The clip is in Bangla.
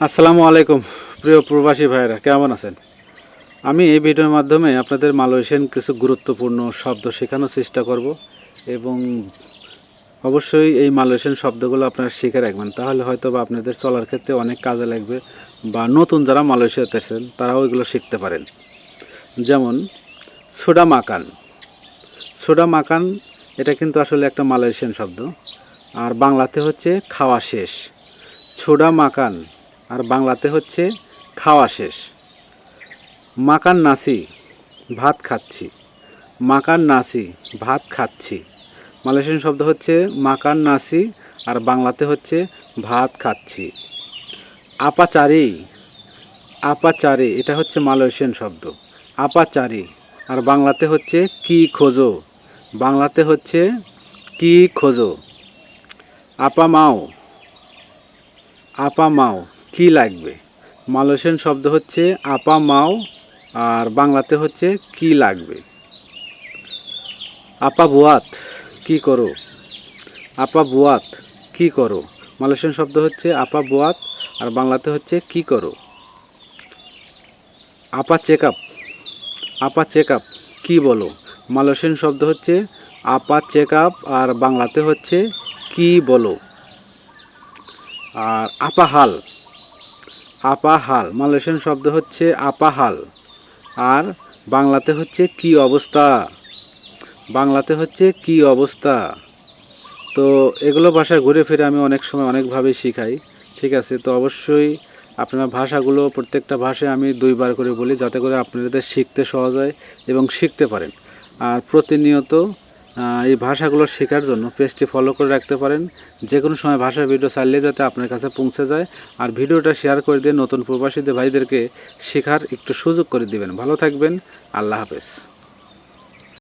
আসসালামু আলাইকুম, প্রিয় প্রবাসী ভাইয়েরা, কেমন আছেন? আমি এই ভিডিওর মাধ্যমে আপনাদের মালয়েশিয়ান কিছু গুরুত্বপূর্ণ শব্দ শেখানোর চেষ্টা করব এবং অবশ্যই এই মালয়েশিয়ান শব্দগুলো আপনারা শিখে রাখবেন। তাহলে হয়তো বা আপনাদের চলার ক্ষেত্রে অনেক কাজে লাগবে বা নতুন যারা মালয়েশিয়াতে আছেন, তারাও এগুলো শিখতে পারেন। যেমন, সোডা মাকান। সোডা মাকান এটা কিন্তু আসলে একটা মালয়েশিয়ান শব্দ। আর বাংলাতে হচ্ছে খাওয়া শেষ। ছোডা মাকান। আর বাংলাতে হচ্ছে খাওয়া শেষ। মাকান নাসি, ভাত খাচ্ছি। মাকান নাসি, ভাত খাচ্ছি। মালয়েশিয়ান শব্দ হচ্ছে মাকান নাসি আর বাংলাতে হচ্ছে ভাত খাচ্ছি। আপাচারি আপাচারি, এটা হচ্ছে মালয়েশিয়ান শব্দ। আপাচারি, আর বাংলাতে হচ্ছে কি খোঁজো। বাংলাতে হচ্ছে কি খোঁজো। আপা মাও আপা মাও কি লাগবে? মালয়েশিয়ান শব্দ হচ্ছে আপা মাও, আর বাংলাতে হচ্ছে কি লাগবে? আপা বুয়াত, কি করো? আপা বুয়াত, কি করো? মালয়েশিয়ান শব্দ হচ্ছে আপা বুয়াত, আর বাংলাতে হচ্ছে কি করো? আপা চেক আপ আপা চেক আপ কী বলো? মালয়েশিয়ান শব্দ হচ্ছে আপা চেক আপ আর বাংলাতে হচ্ছে কি বলো? আর আপাহাল আপাহাল, মালয়েশিয়ান শব্দ হচ্ছে আপাহাল। আর বাংলাতে হচ্ছে কি অবস্থা? বাংলাতে হচ্ছে কি অবস্থা? তো এগুলো ভাষা ঘুরে ফিরে আমি অনেক সময় অনেকভাবে শিখাই, ঠিক আছে? তো অবশ্যই আপনার ভাষাগুলো প্রত্যেকটা ভাষায় আমি দুইবার করে বলি, যাতে করে আপনাদের শিখতে সহজ হয় এবং শিখতে পারেন। আর প্রতিনিয়ত এই ভাষাগুলো শেখার জন্য পেজটি ফলো করে রাখতে পারেন। যে কোনো সময় ভাষার ভিডিও চাইলে যাতে আপনার কাছে পৌঁছে যায়। আর ভিডিওটা শেয়ার করে দিয়ে নতুন প্রবাসীদের ভাইদেরকে শেখার একটু সুযোগ করে দিবেন। ভালো থাকবেন। আল্লাহ হাফেজ।